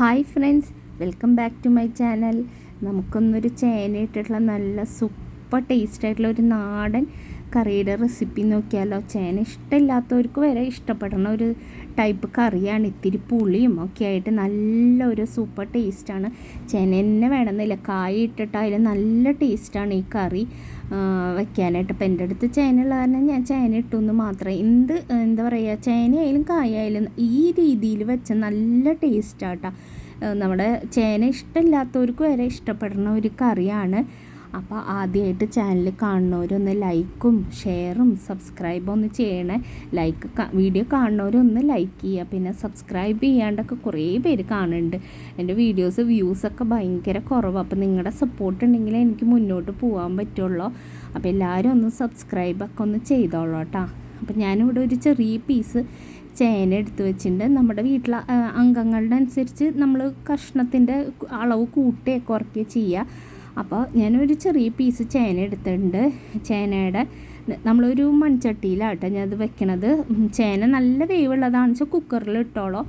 Hi friends welcome back to my channel. നമുക്കൊന്നൊരു ചേന ഇട്ടിട്ടുള്ള നല്ല സൂപ്പർ ടേസ്റ്റ് ആയിട്ടുള്ള ഒരു നാടൻ കറിയുടെ റെസിപ്പി നോക്കിയാലോ. ചേന ഇഷ്ടമില്ലാത്തവർക്ക് വരെ ഇഷ്ടപ്പെടുന്ന ഒരു ടൈപ്പ് കറിയാണ്. ഇത്തിരി പുളിയും ഒക്കെ ആയിട്ട് നല്ല ഒരു സൂപ്പർ ടേസ്റ്റാണ് ചേന തന്നെ വേണമെന്നില്ല. കായ ഇട്ടിട്ടായാലും നല്ല ടേസ്റ്റാണ് ഈ കറി. വെക്കാനായിട്ട്. അപ്പം എന്റെ അടുത്ത് ചേന ഉള്ള കാരണം ഞാൻ ചേന ഇട്ടു എന്ന് മാത്രമേ എന്ത് എന്താ പറയുക ചേനയായാലും കായായാലും ഈ രീതിയിൽ വെച്ച നല്ല ടേസ്റ്റാട്ടോ നമ്മുടെ ചേന ഇഷ്ടമില്ലാത്തവർക്ക് വരെ ഇഷ്ടപ്പെടുന്ന ഒരു കറിയാണ്. അപ്പോൾ ആദ്യമായിട്ട് ചാനൽ കാണുന്നവരൊന്ന് ലൈക്കും ഷെയറും സബ്സ്ക്രൈബും ഒന്ന് ചെയ്യണേ. ലൈക്ക് വീഡിയോ കാണുന്നവരൊന്ന് ലൈക്ക് ചെയ്യുക. പിന്നെ സബ്സ്ക്രൈബ് ചെയ്യാണ്ടൊക്കെ കുറേ പേര് കാണുന്നുണ്ട്. എന്റെ വീഡിയോസ് വ്യൂസൊക്കെ ഭയങ്കര കുറവാണ് അപ്പോൾ നിങ്ങളുടെ സപ്പോർട്ട് ഉണ്ടെങ്കിൽ എനിക്ക് മുന്നോട്ട് പോകാൻ പറ്റുള്ളൂ. അപ്പോൾ എല്ലാവരും ഒന്ന് സബ്സ്ക്രൈബൊക്കെ ഒന്ന് ചെയ്തോളൂ കേട്ടോ അപ്പം ഞാനിവിടെ ഒരു ചെറിയ പീസ് ചേന എടുത്ത് വെച്ചിട്ടുണ്ട്. നമ്മുടെ വീട്ടിലെ അംഗങ്ങളുടെ അനുസരിച്ച് നമ്മൾ കഷ്ണത്തിന്റെ അളവ് കൂട്ടുകയൊക്കെ ഉറക്കുകയോ ചെയ്യുക. അപ്പോൾ ഞാനൊരു ചെറിയ പീസ് ചേന എടുത്തിട്ടുണ്ട്. ചേനയുടെ നമ്മളൊരു മൺചട്ടിയിലാട്ടോ ഞാനത് വെക്കണത്. ചേന നല്ല വേവുള്ളതാണെന്ന് വെച്ചാൽ കുക്കറിൽ ഇട്ടോളോ.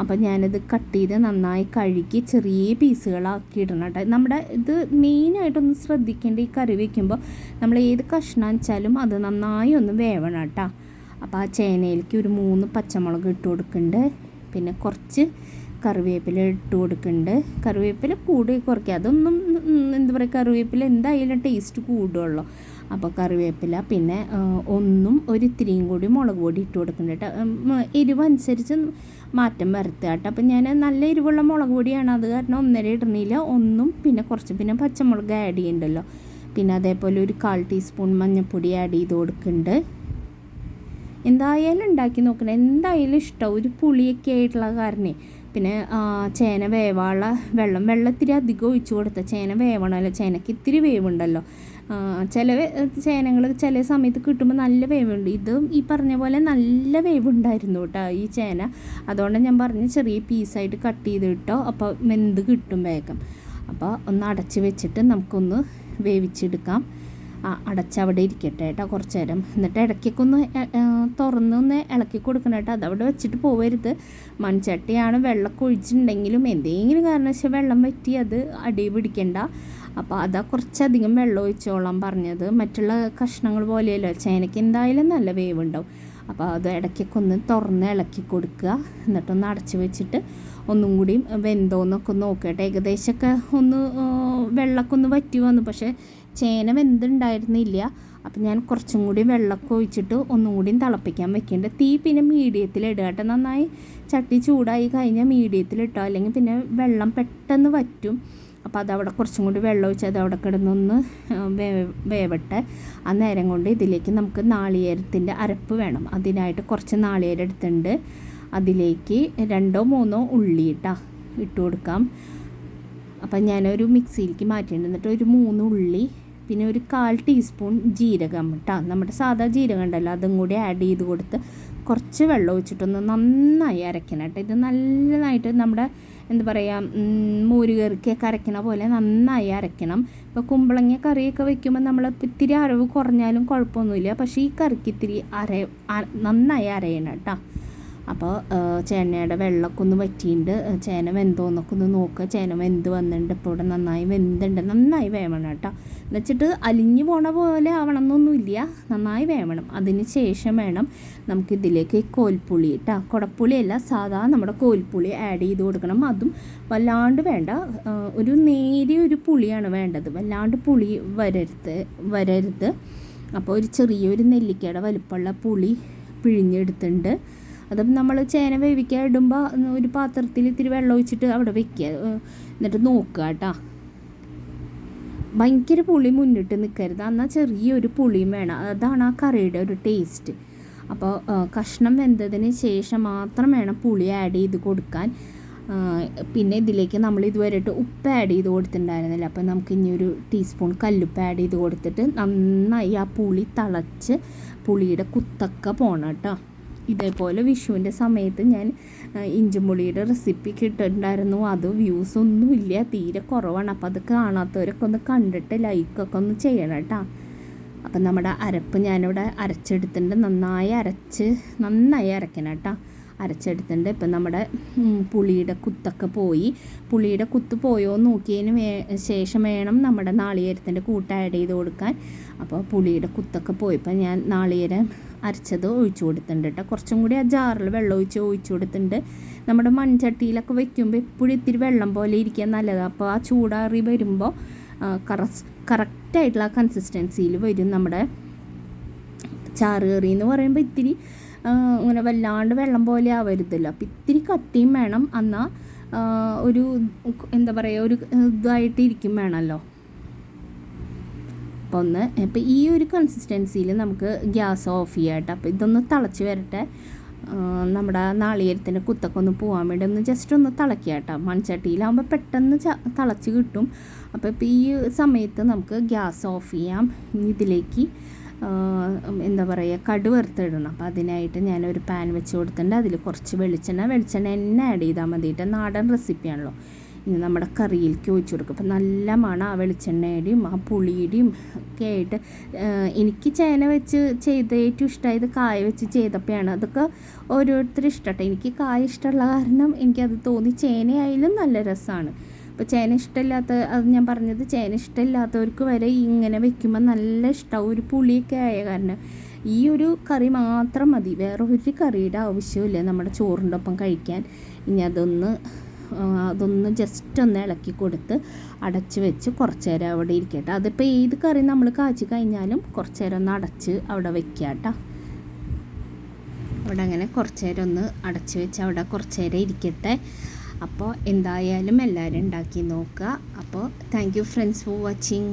അപ്പം ഞാനത് കട്ട് ചെയ്ത് നന്നായി കഴുകി ചെറിയ പീസുകളാക്കി ഇടണം കേട്ടോ. നമ്മുടെ ഇത് മെയിനായിട്ടൊന്ന് ശ്രദ്ധിക്കേണ്ട ഈ കറി വയ്ക്കുമ്പോൾ നമ്മൾ ഏത് കഷ്ണം വെച്ചാലും അത് നന്നായി ഒന്ന് വേവണം കേട്ടോ. അപ്പോൾ ആ ചേനയിലേക്ക് ഒരു മൂന്ന് പച്ചമുളക് ഇട്ട് കൊടുക്കുന്നുണ്ട്. പിന്നെ കുറച്ച് കറിവേപ്പില ഇട്ട് കൊടുക്കുന്നുണ്ട് കറിവേപ്പില കൂടി കുറയ്ക്കുക. അതൊന്നും എന്താ പറയുക കറിവേപ്പില എന്തായാലും ടേസ്റ്റ് കൂടുള്ളൂ അപ്പോൾ കറിവേപ്പില പിന്നെ ഒന്നും ഒരു ഇത്തിരിയും കൂടി മുളക് പൊടി ഇട്ട് കൊടുക്കുന്നുണ്ട് കേട്ടോ എരിവനുസരിച്ച് മാറ്റം വരുത്തുക കേട്ടോ അപ്പം ഞാൻ നല്ല എരിവുള്ള മുളക് പൊടിയാണ്. അത് കാരണം ഒന്നര ഇടണില്ല. ഒന്നും പിന്നെ കുറച്ച് പിന്നെ പച്ചമുളക് ആഡ് ചെയ്യുന്നുണ്ടല്ലോ പിന്നെ അതേപോലെ ഒരു കാൽ ടീസ്പൂൺ മഞ്ഞൾപ്പൊടി ആഡ് ചെയ്ത് കൊടുക്കുന്നുണ്ട് എന്തായാലും ഉണ്ടാക്കി നോക്കണം. എന്തായാലും ഇഷ്ടം ഒരു പുളിയൊക്കെ ആയിട്ടുള്ള കാരണേ. പിന്നെ ചേന വേവാനുള്ള വെള്ളം. വെള്ളത്തിരി അധികം ഒഴിച്ചു കൊടുത്താൽ ചേന വേവണമല്ലോ. ചേനക്ക് ഇത്തിരി വേവുണ്ടല്ലോ. ചില ചേനകൾ ചില സമയത്ത് കിട്ടുമ്പോൾ നല്ല വേവുണ്ട്. ഇതും ഈ പറഞ്ഞ പോലെ നല്ല വേവുണ്ടായിരുന്നു കേട്ടോ ഈ ചേന. അതുകൊണ്ട് ഞാൻ പറഞ്ഞ് ചെറിയ പീസായിട്ട് കട്ട് ചെയ്ത് ഇട്ടോ അപ്പോൾ മെന്ത് കിട്ടും വേഗം. അപ്പോൾ ഒന്ന് അടച്ച് വെച്ചിട്ട് നമുക്കൊന്ന് വേവിച്ചെടുക്കാം. അടച്ചവിടെ ഇരിക്കട്ടെ കേട്ടോ കുറച്ച് നേരം എന്നിട്ട് ഇടയ്ക്കൊക്കെ ഒന്ന് തുറന്ന് ഒന്ന് ഇളക്കി കൊടുക്കണം കേട്ടോ അതവിടെ വെച്ചിട്ട് പോവരുത്. മൺചട്ടിയാണ് വെള്ളമൊക്കെ ഒഴിച്ചിട്ടുണ്ടെങ്കിലും എന്തെങ്കിലും കാരണവശാൽ വെള്ളം വറ്റി അത് അടി പിടിക്കണ്ട. അപ്പോൾ അതാ കുറച്ചധികം വെള്ളം ഒഴിച്ചോളാം പറഞ്ഞത്. മറ്റുള്ള കഷ്ണങ്ങൾ പോലെയല്ലോ. ചേനയ്ക്ക് എന്തായാലും നല്ല വേവുണ്ടാവും. അപ്പോൾ അത് ഇടയ്ക്കൊക്കെ ഒന്ന് തുറന്ന് ഇളക്കി കൊടുക്കുക. എന്നിട്ടൊന്ന് അടച്ചു വെച്ചിട്ട് ഒന്നും കൂടി വെന്തോന്നൊക്കെ നോക്കട്ടെ. ഏകദേശമൊക്കെ ഒന്ന് വെള്ളമൊക്കെ ഒന്ന് വറ്റി വന്നു. പക്ഷേ ചേന വെന്തുണ്ടായിരുന്നില്ല. അപ്പം ഞാൻ കുറച്ചും കൂടി വെള്ളമൊക്കെ ഒഴിച്ചിട്ട് ഒന്നും കൂടി തിളപ്പിക്കാൻ വെക്കുന്നുണ്ട് തീ പിന്നെ മീഡിയത്തിൽ ഇടുക കേട്ടോ. നന്നായി ചട്ടി ചൂടായി കഴിഞ്ഞാൽ മീഡിയത്തിൽ ഇട്ടോ? അല്ലെങ്കിൽ പിന്നെ വെള്ളം പെട്ടെന്ന് വറ്റും. അപ്പോൾ അതവിടെ കുറച്ചും കൂടി വെള്ളം ഒഴിച്ച് അത് അവിടെ കിടന്നൊന്ന് വേ- വേവട്ടെ. ആ നേരം കൊണ്ട് ഇതിലേക്ക് നമുക്ക് നാളികേരത്തിന്റെ അരപ്പ് വേണം. അതിനായിട്ട് കുറച്ച് നാളികേരം എടുത്തിട്ടുണ്ട്. അതിലേക്ക് രണ്ടോ മൂന്നോ ഉള്ളി ഇട്ടാ ഇട്ട് കൊടുക്കാം. അപ്പം ഞാനൊരു മിക്സിയിലേക്ക് മാറ്റിയിട്ടുണ്ട്. എന്നിട്ട് ഒരു മൂന്ന് ഉള്ളി പിന്നെ ഒരു കാൽ ടീസ്പൂൺ ജീരകം കേട്ടോ നമ്മുടെ സാധാ ജീരകം ഉണ്ടല്ലോ അതും കൂടി ആഡ് ചെയ്ത് കൊടുത്ത് കുറച്ച് വെള്ളം ഒഴിച്ചിട്ടൊന്ന് നന്നായി അരയ്ക്കണം കേട്ടോ. ഇത് നല്ലതായിട്ട് നമ്മുടെ എന്താ പറയുക മോര് കറിക്കൊക്കെ അരയ്ക്കണ പോലെ നന്നായി അരയ്ക്കണം. ഇപ്പോൾ കുമ്പളങ്ങ കറിയൊക്കെ വെക്കുമ്പോൾ നമ്മൾ ഇത്തിരി അരവ് കുറഞ്ഞാലും കുഴപ്പമൊന്നുമില്ല. പക്ഷേ ഈ കറിക്ക് ഇത്തിരി അര- നന്നായി അരയണം കേട്ടോ. അപ്പോൾ ചേനയുടെ വെള്ളമൊക്കെ ഒന്ന് വറ്റിയിട്ടുണ്ട് ചേന വെന്തോന്നൊക്കെ ഒന്ന് നോക്കുക ചേന വെന്ത് വന്നിട്ടുണ്ട് ഇപ്പോൾ ഇവിടെ നന്നായി വെന്തുണ്ട്. നന്നായി വേവണം കേട്ടോ. എന്നുവെച്ചിട്ട് അലിഞ്ഞു പോണ പോലെ ആവണമെന്നൊന്നുമില്ല നന്നായി വേവണം. അതിന് ശേഷം വേണം നമുക്കിതിലേക്ക് കോൽപ്പുളി കേട്ടോ കുടപ്പുളിയല്ല സാധാ നമ്മുടെ കോൽപ്പുളി ആഡ് ചെയ്ത് കൊടുക്കണം. അതും വല്ലാണ്ട് വേണ്ട. ഒരു നേരിയ ഒരു പുളിയാണ് വേണ്ടത്. വല്ലാണ്ട് പുളി വരരുത് വരരുത്. അപ്പോൾ ഒരു ചെറിയൊരു നെല്ലിക്കയുടെ വലുപ്പമുള്ള പുളി പിഴിഞ്ഞെടുത്തിട്ടുണ്ട് അത് നമ്മൾ ചേന വേവിക്കാൻ ഇടുമ്പോൾ ഒരു പാത്രത്തിൽ ഇത്തിരി വെള്ളം ഒഴിച്ചിട്ട് അവിടെ വെക്കുക. എന്നിട്ട് നോക്കുക കേട്ടോ. ഭയങ്കര പുളി മുന്നിട്ട് നിൽക്കരുത് എന്നാൽ ചെറിയൊരു പുളിയും വേണം. അതാണ് ആ കറിയുടെ ഒരു ടേസ്റ്റ് അപ്പോൾ കഷ്ണം വെന്തതിന് ശേഷം മാത്രം വേണം പുളി ആഡ് ചെയ്ത് കൊടുക്കാൻ. പിന്നെ ഇതിലേക്ക് നമ്മൾ ഇതുവരെയിട്ട് ഉപ്പ് ആഡ് ചെയ്ത് കൊടുത്തിട്ടുണ്ടായിരുന്നില്ല. അപ്പോൾ നമുക്ക് ഇനി ഒരു ടീസ്പൂൺ കല്ലുപ്പ് ആഡ് ചെയ്ത് കൊടുത്തിട്ട് നന്നായി ആ പുളി തിളച്ച് പുളിയുടെ കുത്തൊക്കെ പോകണം കേട്ടോ. ഇതേപോലെ വിഷുവിന്റെ സമയത്ത് ഞാൻ ഇഞ്ചിമുളിയുടെ റെസിപ്പി കിട്ടിയിട്ടുണ്ടായിരുന്നു അത് വ്യൂസ് ഒന്നുമില്ല തീരെ കുറവാണ്. അപ്പോൾ അത് കാണാത്തവരൊക്കെ ഒന്ന് കണ്ടിട്ട് ലൈക്കൊക്കെ ഒന്ന് ചെയ്യണം കേട്ടോ. അപ്പം നമ്മുടെ അരപ്പ് ഞാനിവിടെ അരച്ചെടുത്തിട്ടുണ്ട്. നന്നായി അരച്ച് നന്നായി അരക്കണം കേട്ടോ. അരച്ചെടുത്തിട്ടുണ്ട്. ഇപ്പം നമ്മുടെ പുളിയുടെ കുത്തൊക്കെ പോയി. പുളിയുടെ കുത്ത് പോയോ എന്ന് നോക്കിയതിന് വേ ശേഷം വേണം നമ്മുടെ നാളികേരത്തിന്റെ കൂട്ട് ആഡ് ചെയ്ത് കൊടുക്കാൻ. അപ്പോൾ പുളിയുടെ കുത്തൊക്കെ പോയപ്പോൾ ഞാൻ നാളികേരം അരച്ചത് ഒഴിച്ചു കൊടുത്തിട്ടുണ്ട് കേട്ടോ. കുറച്ചും കൂടി ആ ജാറിൽ വെള്ളം ഒഴിച്ച് ഒഴിച്ചു കൊടുത്തിട്ടുണ്ട്. നമ്മുടെ മൺചട്ടിയിലൊക്കെ വെക്കുമ്പോൾ എപ്പോഴും ഇത്തിരി വെള്ളം പോലെ ഇരിക്കാൻ നല്ലതാണ് അപ്പോൾ ആ ചൂടാറി വരുമ്പോൾ കറസ് കറക്റ്റായിട്ടുള്ള കൺസിസ്റ്റൻസിയിൽ വരും നമ്മുടെ ചാറ് കറി എന്ന് പറയുമ്പോൾ ഇത്തിരി ഇങ്ങനെ വല്ലാണ്ട് വെള്ളം പോലെ ആവരുതല്ലോ. അപ്പോൾ ഇത്തിരി കട്ടിയും വേണം. എന്നാൽ ഒരു എന്താ പറയുക ഒരു ഇതായിട്ട് ഇരിക്കും വേണമല്ലോ അപ്പോൾ ഒന്ന് ഇപ്പോൾ ഈ ഒരു കൺസിസ്റ്റൻസിയിൽ നമുക്ക് ഗ്യാസ് ഓഫ് ചെയ്യാം കേട്ടോ അപ്പോൾ ഇതൊന്ന് തിളച്ച് വരട്ടെ. നമ്മുടെ നാളികേരത്തിന്റെ കുത്തൊക്കെ ഒന്ന് പോകാൻ വേണ്ടി ഒന്ന് ജസ്റ്റ് ഒന്ന് തിളക്കുക കേട്ടോ മൺചട്ടിയിലാകുമ്പോൾ പെട്ടെന്ന് തിളച്ച് കിട്ടും. അപ്പോൾ ഇപ്പോൾ ഈ സമയത്ത് നമുക്ക് ഗ്യാസ് ഓഫ് ചെയ്യാം. ഇതിലേക്ക് എന്താ പറയുക കടു വറുത്തിടണം. അപ്പോൾ അതിനായിട്ട് ഞാനൊരു പാൻ വെച്ച് കൊടുത്തിട്ടുണ്ട്. അതിൽ കുറച്ച് വെളിച്ചെണ്ണ വെളിച്ചെണ്ണ എന്നെ ആഡ് ചെയ്താൽ മതിയിട്ട് നാടൻ റെസിപ്പിയാണല്ലോ നമ്മുടെ കറിയിലേക്ക് ഒഴിച്ചു കൊടുക്കും. അപ്പം നല്ല മണം ആ വെളിച്ചെണ്ണയുടെയും ആ പുളിയുടെയും ഒക്കെ ആയിട്ട് എനിക്ക് ചേന വെച്ച് ചെയ്ത് ഏറ്റവും ഇഷ്ടമായത് കായ വെച്ച് ചെയ്തപ്പോഴാണ്. അതൊക്കെ ഓരോരുത്തർ ഇഷ്ടട്ടെ. എനിക്ക് കായ ഇഷ്ടമുള്ള കാരണം എനിക്കത് തോന്നി ചേനയായാലും നല്ല രസമാണ്. അപ്പോൾ ചേന ഇഷ്ടമില്ലാത്ത അത് ഞാൻ പറഞ്ഞത് ചേന ഇഷ്ടമില്ലാത്തവർക്ക് വരെ ഇങ്ങനെ വെക്കുമ്പോൾ നല്ല ഇഷ്ടമാവും ഒരു പുളിയൊക്കെ ആയ കാരണം ഈ ഒരു കറി മാത്രം മതി. വേറെ ഒരു കറിയുടെ ആവശ്യമില്ല നമ്മുടെ ചോറിന്റെ ഒപ്പം കഴിക്കാൻ. ഇനി അതൊന്ന് അതൊന്ന് ജസ്റ്റ് ഒന്ന് ഇളക്കി കൊടുത്ത് അടച്ച് വെച്ച് കുറച്ച് നേരം അവിടെ ഇരിക്കട്ടെ. അതിപ്പോൾ ഏത് കറി നമ്മൾ കാച്ചി കഴിഞ്ഞാലും കുറച്ച് നേരം ഒന്ന് അടച്ച് അവിടെ വെക്കുക കേട്ടോ. അവിടെ അങ്ങനെ കുറച്ച് നേരം ഒന്ന് അടച്ച് വെച്ച് അവിടെ കുറച്ച് നേരം ഇരിക്കട്ടെ. അപ്പോൾ എന്തായാലും എല്ലാവരും ഉണ്ടാക്കി നോക്കുക. അപ്പോൾ thank you friends for watching